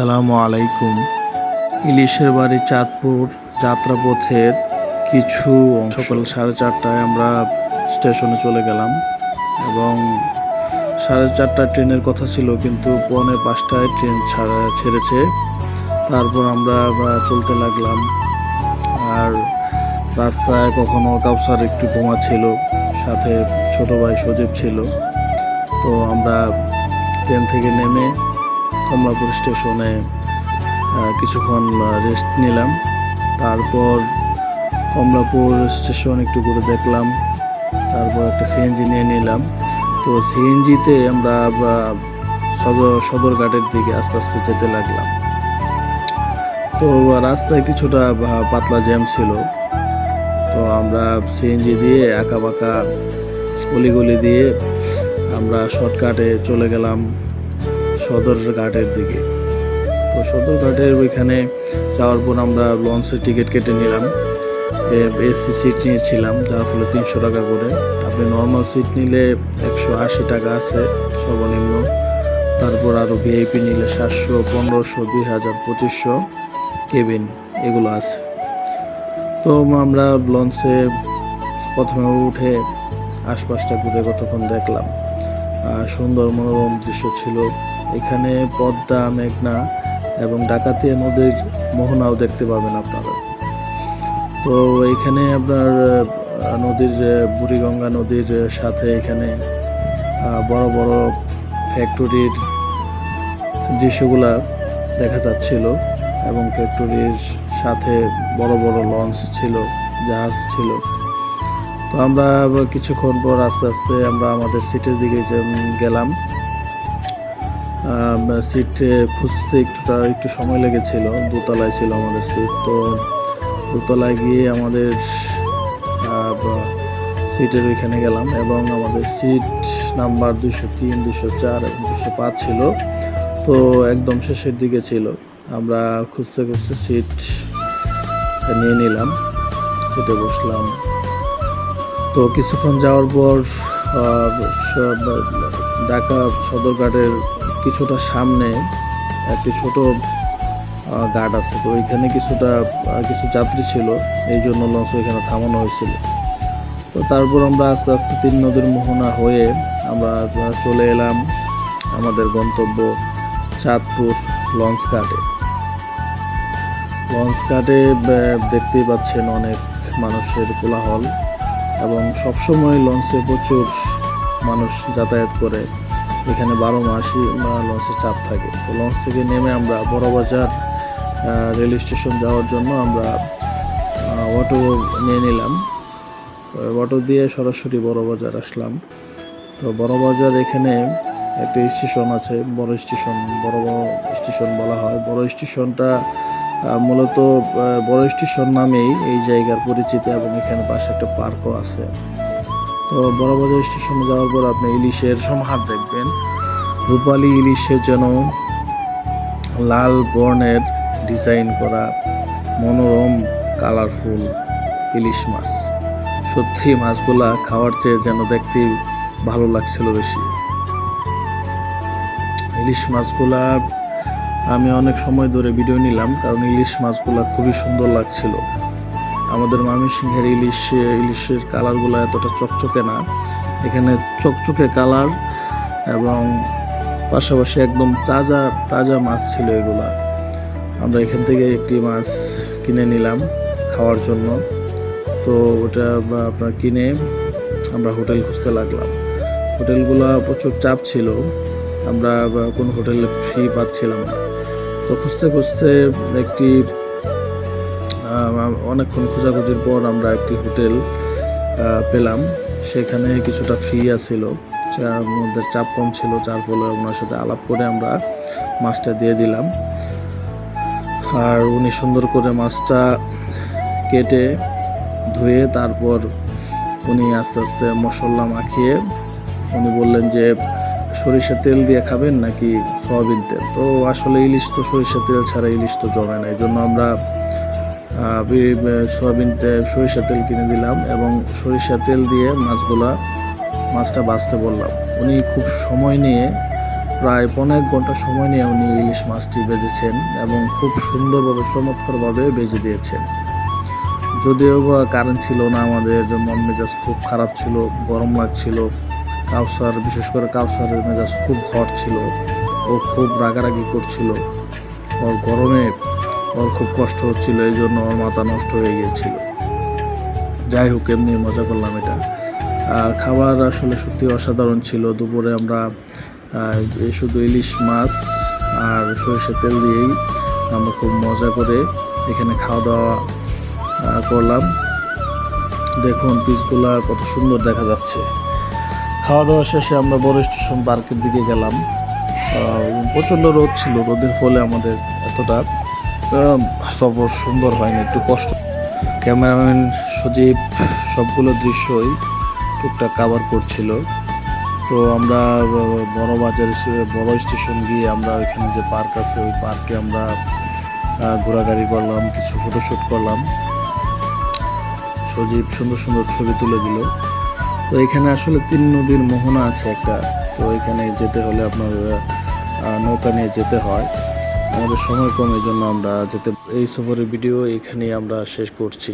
আসসালামু আলাইকুম। ইলিশের বাড়ি চাঁদপুর যাত্রাপথের কিছু সকাল সাড়ে চারটায় আমরা স্টেশনে চলে গেলাম এবং সাড়ে চারটায় ট্রেনের কথা ছিল, কিন্তু পৌনে পাঁচটায় ট্রেন ছাড়া ছেড়েছে। তারপর আমরা চলতে লাগলাম। আর রাস্তায় কখনো কাউসার একটু বোমা ছিল, সাথে ছোট ভাই সজীব ছিল। তো আমরা ট্রেন থেকে নেমে কমলাপুর স্টেশনে কিছুক্ষণ রেস্ট নিলাম। তারপর কমলাপুর স্টেশন একটু ঘুরে দেখলাম। তারপর একটা সিএনজি নিয়ে নিলাম। তো সিএনজিতে আমরা সদর, সদরঘাটের দিকে আস্তে আস্তে যেতে লাগলাম। তো রাস্তায় কিছুটা পাতলা জ্যাম ছিল। তো আমরা সিএনজি দিয়ে আঁকা বাঁকা গলি দিয়ে আমরা শর্টকাটে চলে গেলাম। সদর ঘাটের দিকে। তো সদর ঘাটের ওইখানে যাওয়ার পর আমরা লঞ্চের টিকিট কেটে নিলাম। এসি সিট নিয়েছিলাম, যার ফলে তিনশো টাকা করে। আপনি নর্মাল সিট নিলে একশো আশি টাকা আছে, সর্বনিম্ন। তারপর আরও ভিআইপি নিলে সাতশো, পনেরোশো, দুই হাজার, পঁচিশশো কেবিন এগুলো আছে। তো আমরা লঞ্চে প্রথমে উঠে আশপাশটা ঘুরে কতক্ষণ দেখলাম। সুন্দর মনোরম দৃশ্য ছিল। এখানে পদ্মা, মেঘনা এবং ডাকাতিয়া নদীর মোহনাও দেখতে পাবেন আপনারা। তো এখানে আপনার নদীর বুড়িগঙ্গা নদীর সাথে এখানে বড় বড় ফ্যাক্টরির দৃশ্যগুলা দেখা যাচ্ছিল এবং ফ্যাক্টরির সাথে বড় বড় লঞ্চ ছিল, জাহাজ ছিল। তো আমরা কিছুক্ষণ পর আস্তে আস্তে আমরা আমাদের সিটের দিকে গেলাম। সিট খুঁজতে একটুটা, একটু সময় লেগেছিল, দোতলায় ছিল আমাদের সিট তো দোতলায় গিয়ে আমাদের সিটের ওইখানে গেলাম এবং আমাদের সিট নাম্বার দুশো তিন দুশো চার এবং দুশো পাঁচ ছিল, তো একদম শেষের দিকে ছিল। আমরা খুঁজতে খুঁজতে সিট নিয়ে নিলাম সিটে বসলাম। তো কিছুক্ষণ যাওয়ার পর ঢাকা সদরঘাটের কিছুটা সামনে একটি ছোট গার্ড আছে। তো ওইখানে কিছুটা কিছু যাত্রী ছিল। এই জন্য লঞ্চ ওইখানে থামানো হয়েছিল। তো তারপর আমরা আস্তে আস্তে তিন নদীর মোহনা হয়ে আমরা চলে এলাম আমাদের গন্তব্য চাঁদপুর লঞ্চ ঘাটে। লঞ্চ আহ, দেখতেই পাচ্ছেন অনেক মানুষের কোলাহল এবং সবসময় লঞ্চে প্রচুর মানুষ যাতায়াত করে। এখানে বারো মাসই লঞ্চের চাপ থাকে। তো লঞ্চ থেকে নেমে আমরা বড়বাজার রেল স্টেশন যাওয়ার জন্য আমরা অটো নিয়ে নিলাম। অটো দিয়ে সরাসরি বড়বাজার আসলাম। তো বড়বাজার এখানে একটা স্টেশন আছে, বড় স্টেশন, বড় বড় স্টেশন বলা হয়। বড় স্টেশনটা মূলত বড় স্টেশন নামেই এই জায়গার পরিচিতি এবং এখানে পাশে একটা পার্কও আছে। তো বড়বাজার স্টেশনে যাওয়ার পর আপনি ইলিশের সমাহার দেখবেন। রূপালী ইলিশের যেন লাল বর্ণের ডিজাইন করা মনোরম, কালারফুল ইলিশ মাছ। সত্যি মাছগুলা খাওয়ার চেয়ে যেন দেখতে ভালো লাগছিল বেশি। ইলিশ মাছগুলা আমি অনেক সময় ধরে ভিডিও নিলাম, কারণ ইলিশ মাছগুলা খুবই সুন্দর লাগছিল। আমাদের ময়মনসিংহের ইলিশ, ইলিশের কালারগুলো এতটা চকচকে না। এখানে চকচকে কালার এবং পাশাপাশি একদম তাজা তাজা মাছ ছিল এগুলা। আমরা এখান থেকে একটি মাছ কিনে নিলাম খাওয়ার জন্য। তো ওটা আপনার কিনে আমরা হোটেল খুঁজতে লাগলাম। হোটেলগুলো প্রচুর চাপ ছিল। আমরা কোনো হোটেলে ফ্রি পাচ্ছিলাম না। তো খুঁজতে খুঁজতে একটি অনেকক্ষণ খোঁজাখুঁজির পর আমরা একটি হোটেল পেলাম। সেখানে কিছুটা ফ্রি আছিল মধ্যে চাপ কম ছিল, যার ফলে ওনার সাথে আলাপ করে আমরা মাছটা দিয়ে দিলাম। আর উনি সুন্দর করে মাছটা কেটে ধুয়ে তারপর উনি আস্তে আস্তে মশলা মাখিয়ে উনি বললেন যে, সরিষার তেল দিয়ে খাবেন নাকি সয়াবিন তেল? তো আসলে ইলিশ তো সরিষার তেল ছাড়া ইলিশ তো জমে না। এই জন্য আমরা সয়াবিন তেল সরিষার তেল কিনে দিলাম এবং সরিষা তেল দিয়ে মাছগুলা, মাছটা বাছতে বললাম। উনি খুব সময় নিয়ে, প্রায় পনেরো ঘণ্টা সময় নিয়ে উনি ইলিশ মাছটি বেজেছেন এবং খুব সুন্দরভাবে, চমৎকারভাবে বেজে দিয়েছেন। যদিও বা কারেন্ট ছিল না আমাদের মন মেজাজ খুব খারাপ ছিল, গরম লাগছিল। কাউসার বিশেষ করে কাউসারের মেজাজ খুব হট ছিল ও খুব রাগারাগি করছিল। ওর গরমে ওর খুব কষ্ট হচ্ছিল, এই জন্য ওর মাথা নষ্ট হয়ে গিয়েছিল। যাই হোক এমনি মজা করলাম এটা। খাবার আসলে সত্যি অসাধারণ ছিল। দুপুরে আমরা শুধু ইলিশ মাছ আর সরিষার তেল দিয়েই আমরা খুব মজা করে এখানে খাওয়া দাওয়া করলাম। দেখুন, পিসগুলা কত সুন্দর দেখা যাচ্ছে। খাওয়া দাওয়া শেষে আমরা বড় স্টেশন পার্কের দিকে গেলাম। প্রচণ্ড রোদ ছিল। রোদের ফলে আমাদের এতটা সফর সুন্দর হয়নি একটু কষ্ট। ক্যামেরাম্যান সজীব, সবগুলো দৃশ্যই টুকটাক কাভার করছিল। তো আমরা বড় বাজার বড় স্টেশন গিয়ে আমরা ওইখানে যে পার্ক আছে, ওই পার্কে আমরা ঘোরাঘুরি করলাম, কিছু ফটোশ্যুট করলাম। সজীব সুন্দর সুন্দর ছবি তুলে দিল। তো এখানে আসলে তিন নদীর মোহনা আছে একটা। তো এখানে যেতে হলে আপনার নৌকা নিয়ে যেতে হয়। আমাদের সময় কম এই জন্য আমরা যেতে এই সফরের ভিডিও এখানেই আমরা শেষ করছি।